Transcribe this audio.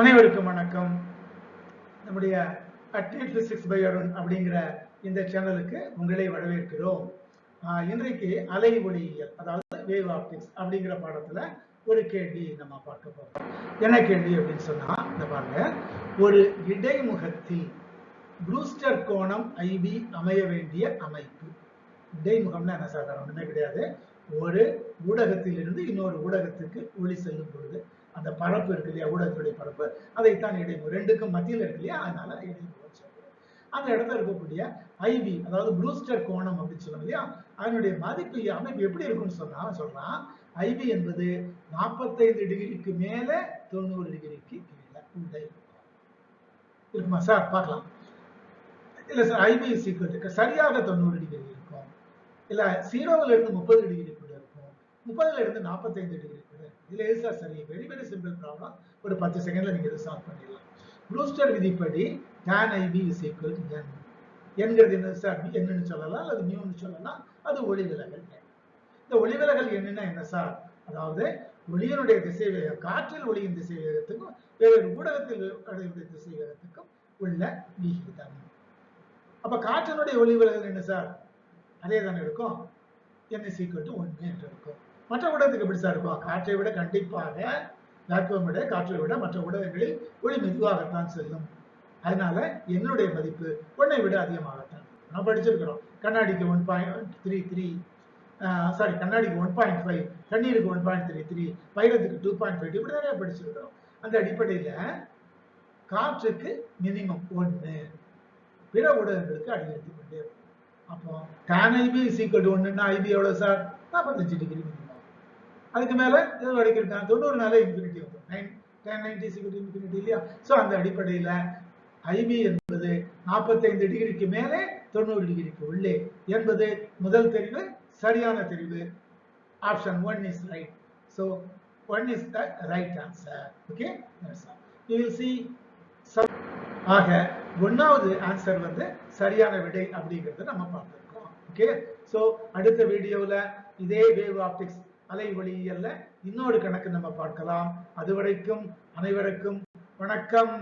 அனைவருக்கும் வணக்கம். நம்முடைய அட்னேட் பிசிக்ஸ் பை அப்படிங்கிற இந்த சேனலுக்கு உங்களை வரவேற்கிறோம். இன்றைக்கு அலை ஒளியியல் அதாவது வேவ் ஆப்டிக்ஸ் அப்படிங்கிற பாடத்துல ஒரு கேள்வி நம்ம பார்க்க போறோம். என்ன கேள்வி அப்படின்னு சொன்னா இந்த பாருங்க ஒரு இடைமுகத்தில் ப்ரூஸ்டர் கோணம் ஐபி அமைய வேண்டிய அமைப்பு. இடைமுகம்னா என்ன சார்? ஒண்ணுமே கிடையாது. ஒரு ஊடகத்திலிருந்து இன்னொரு ஊடகத்துக்கு ஒளி செல்லும் பொழுது அந்த பரப்பு இருக்கு இல்லையா? ஊடகத்துடைய பரப்பு. அதைத்தான் இடைமுகம் ரெண்டுக்கும் மத்தியில் இருக்கு இல்லையா? அதனால இடைமுகம் சொல்றோம் அந்த இடத்துல இருக்கக்கூடிய ஐவி அதாவது ப்ளூஸ்டர் கோணம் அப்படின்னு சொல்லுவோம் இல்லையா? அதனுடைய மதிப்பு அமைப்பு எப்படி இருக்கும்னு சொன்னா சொல்றான் ஐவி என்பது நாற்பத்தைந்து டிகிரிக்கு மேல தொண்ணூறு டிகிரிக்கு கீழே உண்டை. இருக்குமா சார்? பார்க்கலாம். இல்ல சார் ஐபி சீக்கிரம் சரியாக தொண்ணூறு டிகிரி இருக்கும். இல்ல ஜீரோவில் இருந்து முப்பது டிகிரி இருக்கும் முப்பதுல இருந்து நாற்பத்தைந்து டிகிரி இதுல எது சார் சரி வெரி வெரி சிம்பிள் ப்ராப்ளம் ஒரு பத்து செகண்ட்ல நீங்க இதை சால்வ் பண்ணிடலாம். ப்ளூஸ்டர் விதிப்படி tan I P is equal n என்கிறது என்ன சார் என்னன்னு சொல்லலாம் அல்லது நியூன்னு சொல்லலாம். அது ஒளி விலகல் இந்த ஒளி விலகல் என்னன்னா என்ன சார் அதாவது ஒளியினுடைய திசை வேகம் காற்றில் ஒளியின் திசை வேகத்துக்கும் வேறு ஊடகத்தில் ஒளியினுடைய திசை வேகத்துக்கும் உள்ள விகிதம். அப்ப காற்றினுடைய ஒளி விலகல் என்ன சார் அதே தானே இருக்கும். n சீக்கிரம் equal to ஒன்று என்று இருக்கும். மற்ற ஊடகத்துக்கு எப்படி சார் இருக்கும்? காற்றை விட கண்டிப்பாக வேக்குவம் விட காற்றை விட மற்ற ஊடகங்களில் ஒளி மெதுவாகத்தான் செல்லும். அதனால என்னுடைய மதிப்பு ஒன்னை விட அதிகமாகத்தான். நம்ம படிச்சிருக்கிறோம். கண்ணாடிக்கு one point three three sorry கண்ணாடிக்கு ஒன் பாயிண்ட் ஃபைவ் தண்ணீருக்கு ஒன் பாயிண்ட் த்ரீ த்ரீ வைரத்துக்கு டூ பாயிண்ட் ஃபைவ் இப்படி நிறைய படிச்சிருக்கிறோம். அந்த அடிப்படையில் காற்றுக்கு மினிமம் ஒன்று பிற ஊடகங்களுக்கு அதிகரித்து கொண்டே அப்போ tan ஐபி சீக்கிரம் ஒன்றுன்னா ஐபி எவ்வளோ சார்? நாற்பத்தஞ்சு டிகிரி மினிமம் அதுக்கு மேலே இது வரைக்கும் தொண்ணூறு நாளே இன்ஃபினிட்டி வரும் nine ten ninety sixty infinity இல்லையா? ஸோ அந்த அடிப்படையில் ஐபி என்பது நாற்பத்தைந்து டிகிரிக்கு மேலே தொண்ணூறு டிகிரிக்கு உள்ளே என்பது முதல் தெரிவு சரியான தெரிவு. Option one is right so one is the right answer okay you will see ஆக ஒன்னாவது ஆன்சர் வந்து சரியான விடை அப்படிங்கிறத நம்ம பார்த்துருக்கோம். ஓகே ஸோ அடுத்த வீடியோவில் இதே வேவ் ஆப்டிக்ஸ் அலை ஒளியியல்ல இன்னொரு கணக்கு நம்ம பார்க்கலாம். அதுவரைக்கும் அனைவருக்கும் வணக்கம்.